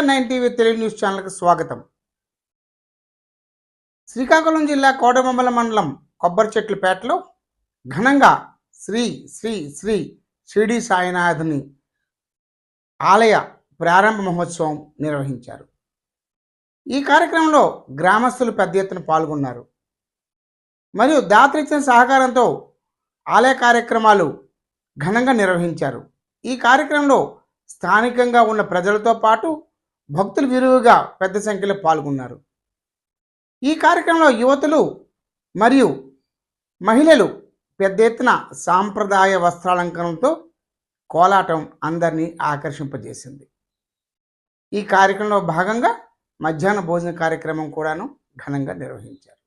News ఛానల్కి స్వాగతం. శ్రీకాకుళం జిల్లా కోటబొమ్మల మండలం కొబ్బరి చెట్లపేటలో ఘనంగా శ్రీ శ్రీ శ్రీ షిరిడి సాయినాథుని ఆలయ ప్రారంభ మహోత్సవం నిర్వహించారు. ఈ కార్యక్రమంలో గ్రామస్తులు పెద్ద ఎత్తున పాల్గొన్నారు. మరియు దాతలు ఇచ్చిన సహకారంతో ఆలయ కార్యక్రమాలు ఘనంగా నిర్వహించారు. ఈ కార్యక్రమంలో స్థానికంగా ఉన్న ప్రజలతో పాటు భక్తులు విరివిగా పెద్ద సంఖ్యలో పాల్గొన్నారు. ఈ కార్యక్రమంలో యువతులు మరియు మహిళలు పెద్ద ఎత్తున సాంప్రదాయ వస్త్రాలంకరణతో కోలాటం అందరినీ ఆకర్షింపజేసింది. ఈ కార్యక్రమంలో భాగంగా మధ్యాహ్న భోజన కార్యక్రమం కూడాను ఘనంగా నిర్వహించారు.